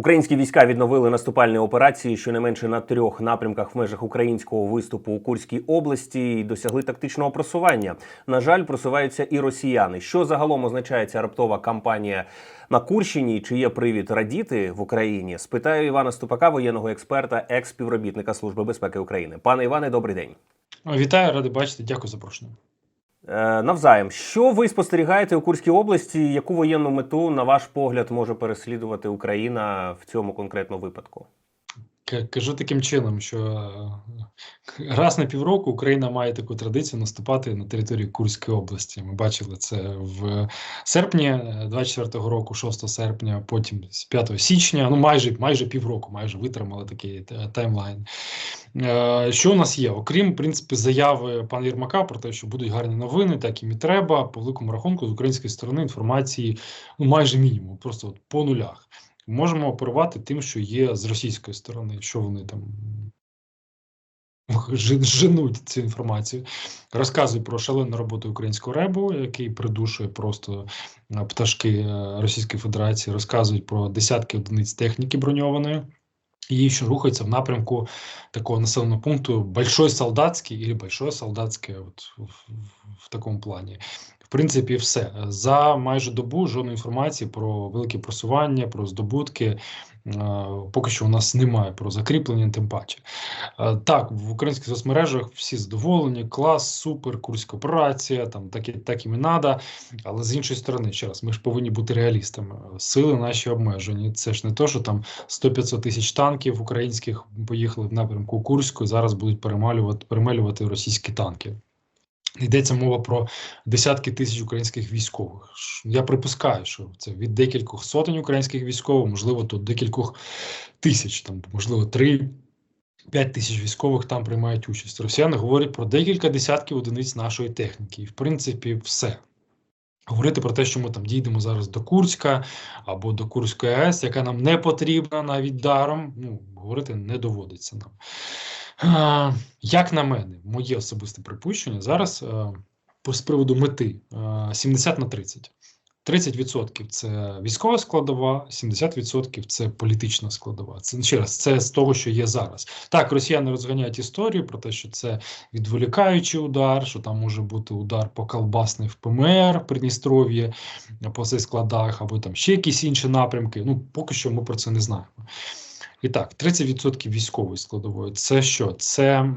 Українські війська відновили наступальні операції щонайменше на трьох напрямках в межах українського виступу у Курській області і досягли тактичного просування. На жаль, просуваються і росіяни. Що загалом означає ця раптова кампанія на Курщині? Чи є привід радіти в Україні? Спитаю Івана Ступака, воєнного експерта, екс-співробітника Служби безпеки України. Пане Іване, добрий день. Вітаю, радий бачити. Дякую за запрошення. Е, Навзаєм, що ви спостерігаєте у Курській області? Яку воєнну мету, на ваш погляд, може переслідувати Україна в цьому конкретному випадку? Кажу таким чином, що раз на півроку Україна має таку традицію наступати на територію Курської області. Ми бачили це в серпні е, 24-го року, 6 серпня, потім з 5 січня. Ну майже майже півроку, майже витримали такий е, таймлайн. Е, Що у нас є? Окрім в принципі заяви пана Єрмака про те, що будуть гарні новини, так і треба. По великому рахунку з української сторони інформації ну майже мінімум, просто от по нулях. Можемо оперувати тим, що є з російської сторони, що вони там женуть цю інформацію. Розказують про шалену роботу українського ребу, який придушує просто е, пташки е, Російської Федерації, розказують про десятки одиниць техніки броньованої. І що рухається в напрямку такого населеного пункту Большой Солдатський або Большое Солдатське, от в, в, такому плані. В принципі, все за майже добу жодної інформації про велике просування, про здобутки. Е, Поки що у нас немає про закріплення, тим паче. Е, Так, в українських соцмережах всі задоволені, клас, супер, курська операція, там так і так і надо. Але з іншої сторони, ще раз, ми ж повинні бути реалістами. Сили наші обмежені. Це ж не то, що там 100-500 тисяч танків українських поїхали в напрямку Курську і зараз будуть перемалювати, перемелювати російські танки. Йдеться мова про десятки тисяч українських військових. Я припускаю, що це від декількох сотень українських військових, можливо, до декількох тисяч, там, можливо, три. 5 тисяч військових там приймають участь. Росіяни говорять про декілька десятків одиниць нашої техніки. І, в принципі, все. Говорити про те, що ми там дійдемо зараз до Курська або до Курської АЕС, яка нам не потрібна навіть даром, ну, говорити не доводиться нам. Як на мене, моє особисте припущення зараз по з приводу мети а, 70 на 30. 30% це військова складова, 70% це політична складова. Це ще раз, це з того, що є зараз. Так, росіяни розганяють історію про те, що це відволікаючий удар, що там може бути удар по колбасний в ПМР, Придністров'ї, по цих складах, або там ще якісь інші напрямки. Ну, поки що ми про це не знаємо. І так, 30% військової складової. Це що? Це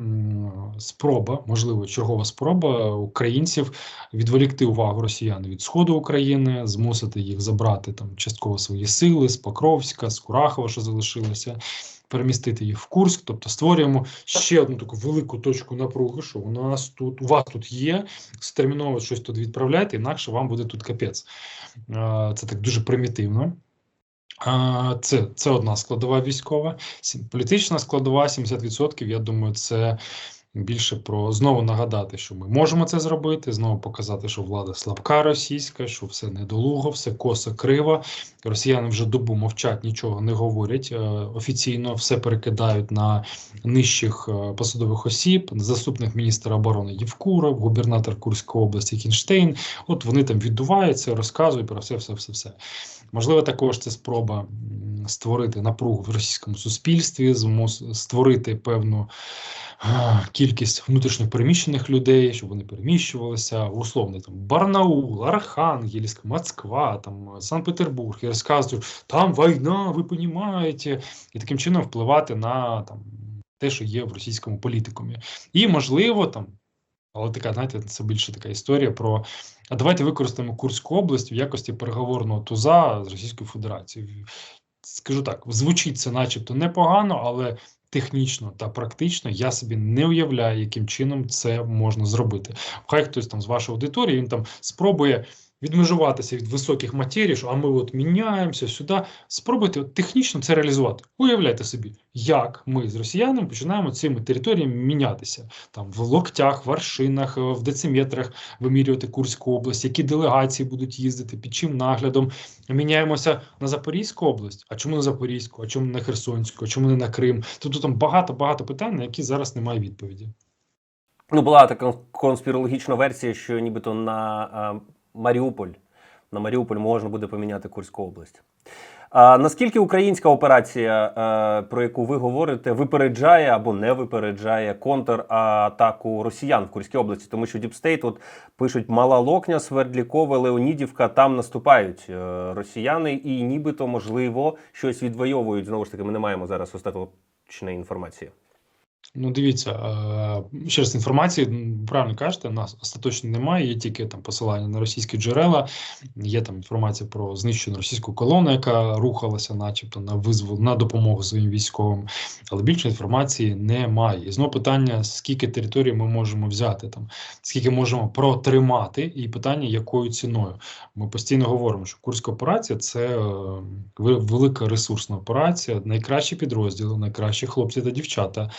спроба, можливо, чергова спроба українців відволікти увагу росіян від сходу України, змусити їх забрати там частково свої сили з Покровська, з Курахова, що залишилося, перемістити їх в Курськ. Тобто створюємо ще одну таку велику точку напруги, що у нас тут у вас тут є. Стерміново щось тут відправляйте, інакше вам буде тут капець. Це так дуже примітивно. Це, це одна складова військова. Політична складова 70%, я думаю, це більше про знову нагадати, що ми можемо це зробити, знову показати, що влада слабка російська, що все недолуго, все косо криво. Росіяни вже добу мовчать, нічого не говорять е, офіційно, все перекидають на нижчих е, посадових осіб, заступник міністра оборони Євкуров, губернатор Курської області Кінштейн. От вони там віддуваються, розказують про все, все, все, все. Можливо, також це спроба створити напругу в російському суспільстві, створити певну кількість внутрішньо переміщених людей, щоб вони переміщувалися, условно там Барнаул, Архангельськ, Москва, там Санкт-Петербург, і розказують, там війна, ви розумієте, і таким чином впливати на там те, що є в російському політикумі. І можливо там. Але така, знаєте, це більше така історія про а давайте використаємо Курську область в якості переговорного туза з Російською Федерацією. Скажу так, звучить це начебто непогано, але технічно та практично я собі не уявляю, яким чином це можна зробити. Хай хтось там з вашої аудиторії він там спробує відмежуватися від високих матерій, що а ми от міняємося сюди. Спробуйте от технічно це реалізувати. Уявляйте собі, як ми з росіянами починаємо цими територіями мінятися там в локтях, в аршинах, в дециметрах вимірювати Курську область, які делегації будуть їздити, під чим наглядом. Міняємося на Запорізьку область. А чому на Запорізьку? А чому на Херсонську? А чому не на Крим? Тобто там багато багато питань, на які зараз немає відповіді. Ну, була така конспірологічна версія, що нібито на е, Маріуполь, на Маріуполь можна буде поміняти Курську область. А наскільки українська операція, е, про яку ви говорите, випереджає або не випереджає контратаку росіян в Курській області? Тому що Діпстейт от пишуть Мала Локня, Свердлікове, Леонідівка. Там наступають е, росіяни, і нібито можливо щось відвоюють. Знову ж таки, ми не маємо зараз остаточної інформації. Ну, дивіться, е, ще раз інформації, правильно кажете, нас остаточно немає, є тільки там посилання на російські джерела, є там інформація про знищену російську колону, яка рухалася, начебто, на визвол на допомогу своїм військовим, але більше інформації немає. І знову питання: скільки територій ми можемо взяти, там скільки можемо протримати, і питання, якою ціною. Ми постійно говоримо, що Курська операція це е, велика ресурсна операція, найкращі підрозділи, найкращі хлопці та дівчата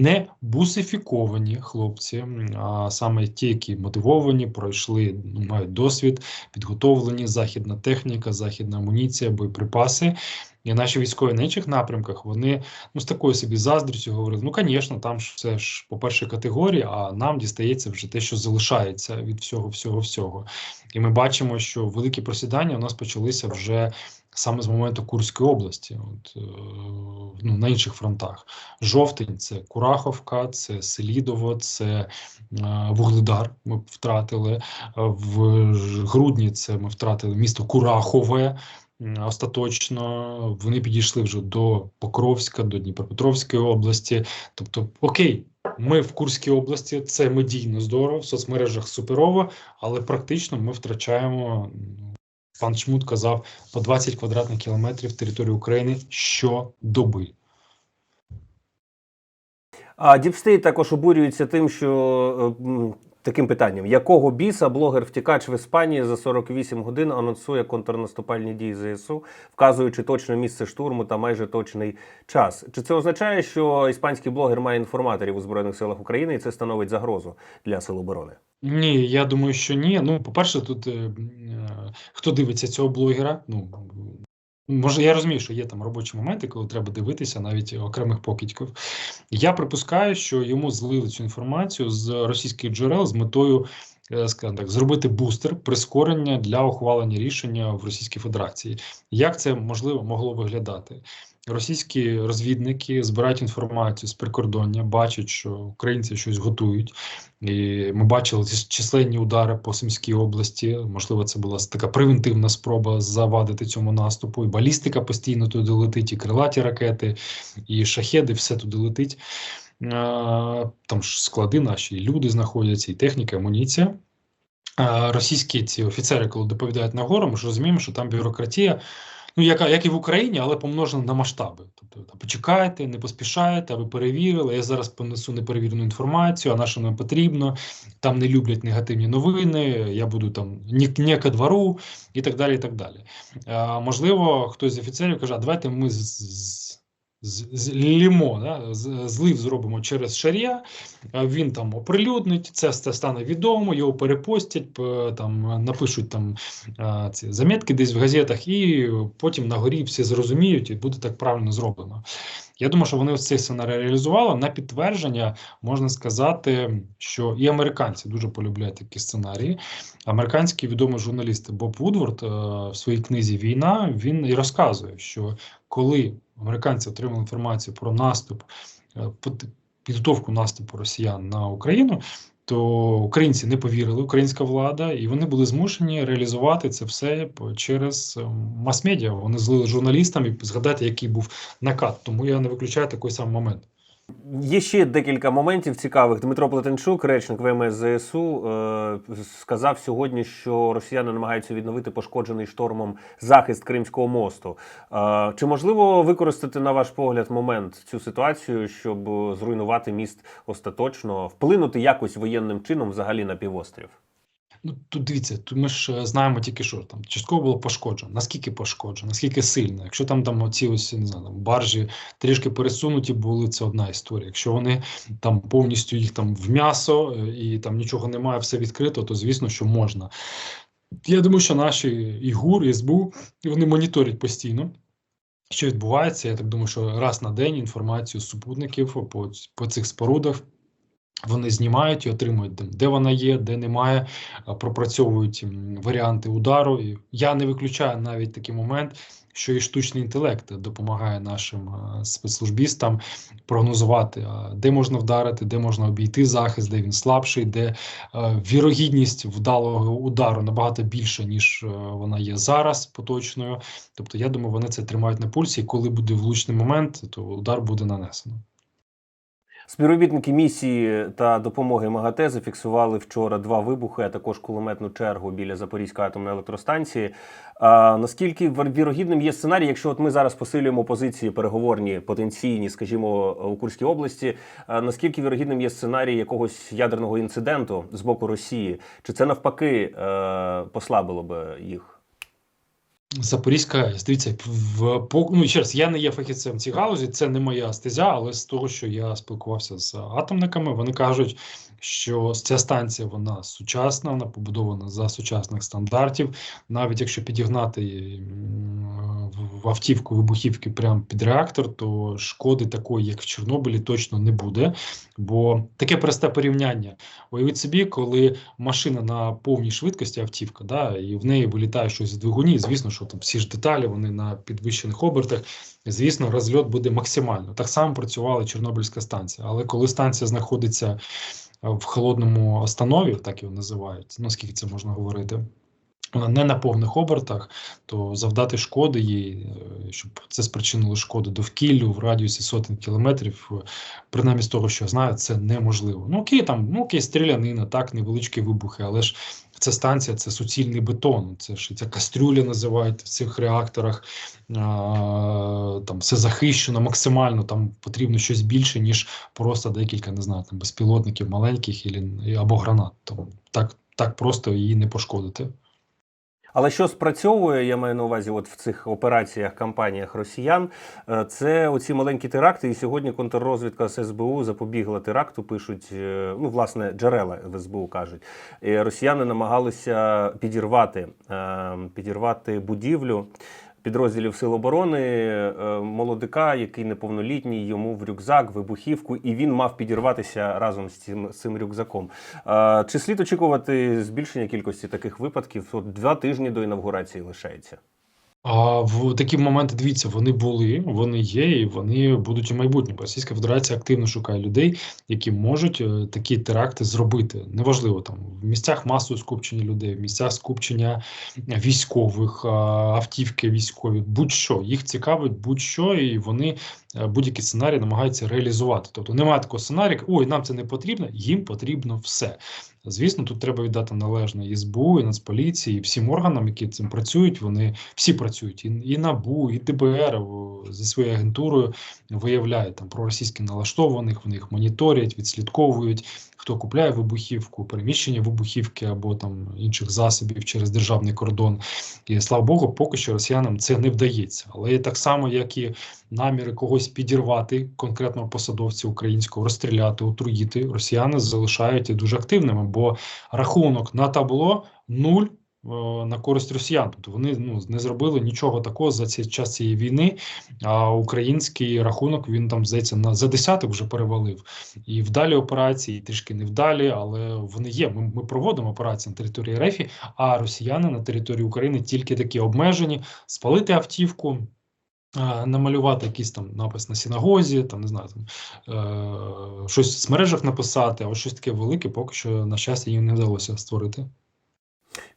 не бусифіковані хлопці, а саме ті, які мотивовані, пройшли, ну, мають досвід, підготовлені, західна техніка, західна амуніція, боєприпаси. І наші військові на інших напрямках вони ну з такою собі заздрістю говорили: ну, звісно, там все ж по першій категорії, а нам дістається вже те, що залишається від всього, всього, всього. І ми бачимо, що великі просідання у нас почалися вже саме з моменту Курської області, от, е, ну, на інших фронтах. Жовтень це Кураховка, це Селідово, це е, Вугледар. Ми втратили. В грудні це ми втратили місто Курахове. Остаточно вони підійшли вже до Покровська, до Дніпропетровської області. Тобто, окей, ми в Курській області, це медійно здорово, в соцмережах суперово, але практично ми втрачаємо. Пан Чмут казав по 20 квадратних кілометрів території України щодоби. А Діпстей також обурюється тим, що е, таким питанням: якого біса блогер-втікач в Іспанії за 48 годин анонсує контрнаступальні дії ЗСУ, вказуючи точне місце штурму та майже точний час. Чи це означає, що іспанський блогер має інформаторів у збройних силах України, і це становить загрозу для сил оборони? Ні, я думаю, що ні. Ну, по-перше, тут е, е, хто дивиться цього блогера, ну може, я розумію, що є там робочі моменти, коли треба дивитися навіть окремих покидьків. Я припускаю, що йому злили цю інформацію з російських джерел з метою, е, скажімо так, зробити бустер прискорення для ухвалення рішення в Російській Федерації. Як це можливо могло виглядати? Російські розвідники збирають інформацію з прикордоння, бачать, що українці щось готують. І ми бачили численні удари по Сумській області. Можливо, це була така превентивна спроба завадити цьому наступу. І балістика постійно туди летить, і крилаті ракети, і шахеди, все туди летить. Там ж склади наші, і люди знаходяться, і техніка, і амуніція. Російські ці офіцери, коли доповідають на гору, ми ж розуміємо, що там бюрократія, ну яка як і в Україні, але помножена на масштаби. Тобто почекайте, не поспішайте, а ви перевірили. Я зараз понесу неперевірену інформацію, а на що нам потрібно. Там не люблять негативні новини. Я буду там ні, ні ко двору і так далі. і так далі. А, можливо, хтось з офіцерів каже, а давайте ми з, з, з, злімо, да? з- злив зробимо через шарія, він там оприлюднить, це все стане відомо, його перепостять, там напишуть там ці заметки десь в газетах, і потім на горі всі зрозуміють, і буде так правильно зроблено. Я думаю, що вони ось цей сценарій реалізували. На підтвердження можна сказати, що і американці дуже полюбляють такі сценарії. Американський відомий журналіст Боб Вудворд е, в своїй книзі Війна він і розказує, що коли американці отримали інформацію про наступ, е, під- підготовку наступу росіян на Україну, то українці не повірили, українська влада, і вони були змушені реалізувати це все через е, мас-медіа. Вони злили журналістам і згадати, який був накат. Тому я не виключаю такий самий момент. Є ще декілька моментів цікавих. Дмитро Плетенчук, речник ВМС ЗСУ, е, сказав сьогодні, що росіяни намагаються відновити пошкоджений штормом захист Кримського мосту. Е, чи можливо використати, на ваш погляд, момент цю ситуацію, щоб зруйнувати міст остаточно, вплинути якось воєнним чином взагалі на півострів? Ну тут дивіться, тут ми ж е, знаємо тільки що там частково було пошкоджено. Наскільки пошкоджено, наскільки сильно? Якщо там там оці ось не знаю, там баржі трішки пересунуті були, це одна історія. Якщо вони там повністю їх там в м'ясо е, і там нічого немає, все відкрито, то звісно, що можна. Я думаю, що наші і ГУР, і СБУ вони моніторять постійно. Що відбувається, я так думаю, що раз на день інформацію супутників по, по цих спорудах вони знімають і отримують, де, вона є, де немає, пропрацьовують варіанти удару. Я не виключаю навіть такий момент, що і штучний інтелект допомагає нашим е, спецслужбістам прогнозувати, де можна вдарити, де можна обійти захист, де він слабший, де е, вірогідність вдалого удару набагато більша, ніж е, вона є зараз поточною. Тобто, я думаю, вони це тримають на пульсі, і коли буде влучний момент, то удар буде нанесено. Співробітники місії та допомоги МАГАТЕ зафіксували вчора два вибухи, а також кулеметну чергу біля Запорізької атомної електростанції. А, наскільки вір- вірогідним є сценарій, якщо от ми зараз посилюємо позиції переговорні потенційні, скажімо, у Курській області, а, наскільки вірогідним є сценарій якогось ядерного інциденту з боку Росії? Чи це навпаки е, послабило би їх? Запорізька АЕС. Дивіться, в ну ще раз, я не є фахівцем цієї галузі, це не моя стезя, але з того, що я спілкувався з атомниками, вони кажуть, що ця станція вона сучасна, вона побудована за сучасних стандартів. Навіть якщо підігнати в- автівку вибухівки прямо під реактор, то шкоди такої, як в Чорнобилі, точно не буде. Бо таке просте порівняння. Уявіть собі, коли машина на повній швидкості автівка, да, і в неї вилітає щось з двигуні. Звісно, що там всі ж деталі вони на підвищених обертах. Звісно, розльот буде максимально. Так само працювала Чорнобильська станція. Але коли станція знаходиться в холодному останові, так його називають, наскільки це можна говорити. Вона не на повних обертах, то завдати шкоди їй, е, щоб це спричинило шкоду довкіллю в радіусі сотень кілометрів, е, принаймні з того, що я знаю, це неможливо. Ну окей, там ну окей, стрілянина, так, невеличкі вибухи, але ж ця станція це суцільний бетон. Це ж ця кастрюля називають в цих реакторах. Там все захищено максимально. Там потрібно щось більше, ніж просто декілька, не знаю, там безпілотників маленьких або гранат. Тому так, так просто її не пошкодити. Але що спрацьовує, я маю на увазі, от в цих операціях, кампаніях росіян, е, це оці маленькі теракти. І сьогодні контррозвідка СБУ запобігла теракту. Пишуть, е, ну власне, джерела в СБУ кажуть. Росіяни намагалися підірвати, е, підірвати будівлю. Підрозділів Сил оборони е, молодика, який неповнолітній, йому в рюкзак, вибухівку, і він мав підірватися разом з цим, з цим рюкзаком. Е, Чи слід очікувати збільшення кількості таких випадків? От два тижні до інавгурації лишається. А в такі моменти, дивіться, вони були, вони є, і вони будуть у майбутньому. Російська Федерація активно шукає людей, які можуть е, такі теракти зробити. Неважливо там в місцях масового скупчення людей, в місцях скупчення військових, автівки військові, будь-що їх цікавить, будь-що, і вони е, будь-який сценарій намагаються реалізувати. Тобто немає такого сценарію, ой, нам це не потрібно, їм потрібно все. Звісно, тут треба віддати належне і СБУ, і Нацполіції, і всім органам, які цим працюють. Вони всі працюють, і, і НАБУ, і ДБР зі своєю агентурою виявляють там проросійські налаштованих, вони їх моніторять, відслідковують, хто купляє вибухівку, переміщення вибухівки або там інших засобів через державний кордон. І слава Богу, поки що росіянам це не вдається. Але так само, як і наміри когось підірвати, конкретного посадовця українського, розстріляти, отруїти, росіяни залишають дуже активними, бо рахунок на табло нуль. Е, На користь росіян, тобто вони ну не зробили нічого такого за цей час цієї війни. А український рахунок він там здається на за десяток вже перевалив. І вдалі операції, і трішки невдалі, але вони є. Ми, ми проводимо операції на території РФ, а росіяни на території України тільки такі обмежені: спалити автівку. е, Намалювати якийсь там напис на синагозі, там не знаю, там е, щось в соцмережах написати, а ось щось таке велике, поки що, на щастя, їм не вдалося створити.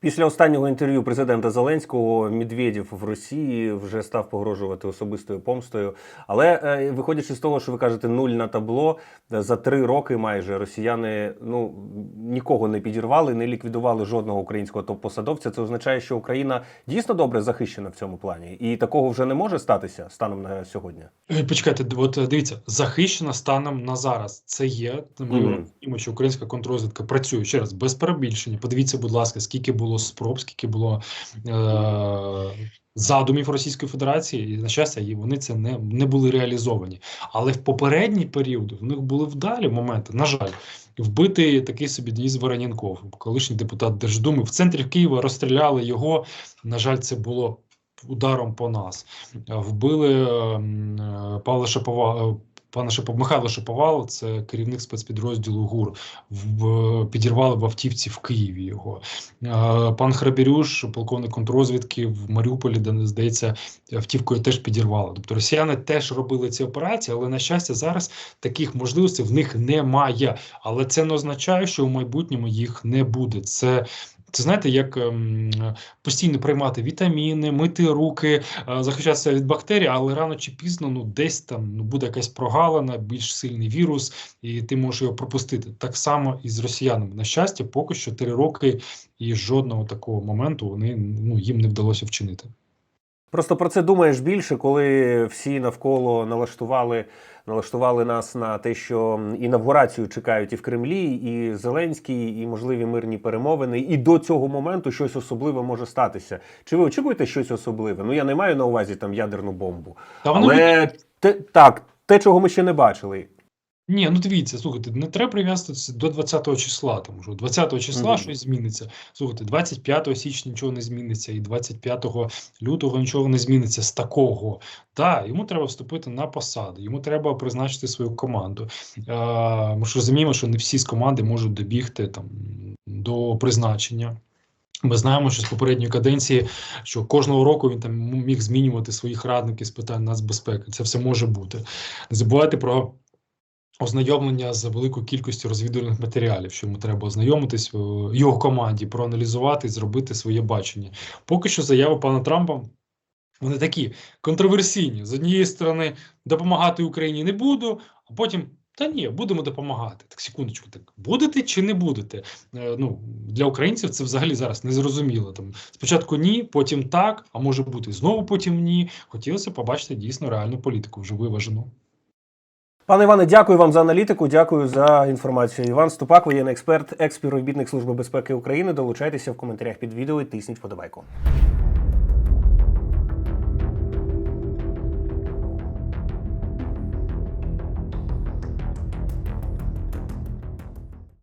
Після останнього інтерв'ю президента Зеленського Медведєв в Росії вже став погрожувати особистою помстою. Але е, виходячи з того, що ви кажете, нуль на табло е, за три роки майже росіяни ну нікого не підірвали, не ліквідували жодного українського топ-посадовця. Це означає, що Україна дійсно добре захищена в цьому плані, і такого вже не може статися станом на сьогодні. Е, Почекайте, от дивіться, захищена станом на зараз. Це є. Ми Мгм. розуміємо, що українська контррозвідка працює ще раз без перебільшення. Подивіться, будь ласка, скільки було спроб, скільки було е- задумів Російської Федерації, і на щастя, вони це не, не були реалізовані. Але в попередній період в них були вдалі моменти. На жаль, вбитий такий собі Денис Вороненков, колишній депутат Держдуми. В центрі Києва розстріляли його. На жаль, це було ударом по нас. Вбили ем, е, Павла Шапова, пана Шипов, Михайло Шиповал, це керівник спецпідрозділу ГУР. В, підірвали в автівці в Києві його. Пан Храбірюш, полковник контрозвідки в Маріуполі, де здається, автівкою теж підірвали. Тобто росіяни теж робили ці операції, але на щастя, зараз таких можливостей в них немає. Але це не означає, що в майбутньому їх не буде. Це це знаєте, як ем, постійно приймати вітаміни, мити руки, е, захищатися від бактерій, але рано чи пізно ну десь там ну буде якась прогалина, більш сильний вірус, і ти можеш його пропустити. Так само і з росіянами. На щастя, поки що три роки і жодного такого моменту вони ну їм не вдалося вчинити. Просто про це думаєш більше, коли всі навколо налаштували, налаштували нас на те, що інавгурацію чекають і в Кремлі, і Зеленський, і можливі мирні перемовини. І до цього моменту щось особливе може статися. Чи ви очікуєте щось особливе? Ну я не маю на увазі там ядерну бомбу, Та воно але те, так, те, чого ми ще не бачили. Ні, ну дивіться, слухайте, не треба прив'язуватися до 20-го числа, тому що 20-го числа Мгм. щось зміниться. Слухайте, 25 січня нічого не зміниться, і 25 лютого нічого не зміниться з такого. Так, йому треба вступити на посаду, йому треба призначити свою команду. А, ми ж розуміємо, що не всі з команди можуть добігти там до призначення. Ми знаємо, що з попередньої каденції, що кожного року він там міг змінювати своїх радників з питань нацбезпеки. Це все може бути. Не забувайте про ознайомлення з великою кількістю розвідувальних матеріалів, що йому треба ознайомитись е, його команді, проаналізувати, зробити своє бачення. Поки що заяви пана Трампа. Вони такі контроверсійні. З однієї сторони, допомагати Україні не буду, а потім. Та ні, будемо допомагати. Так, секундочку, так будете чи не будете? Е, ну для українців це взагалі зараз незрозуміло. Там спочатку ні, потім так, а може бути знову потім ні. Хотілося побачити дійсно реальну політику, вже виважену. Пане Іване, дякую вам за аналітику. Дякую за інформацію. Іван Ступак, воєнний експерт, експівробітник Служби безпеки України. Долучайтеся в коментарях під відео і тисніть вподобайку.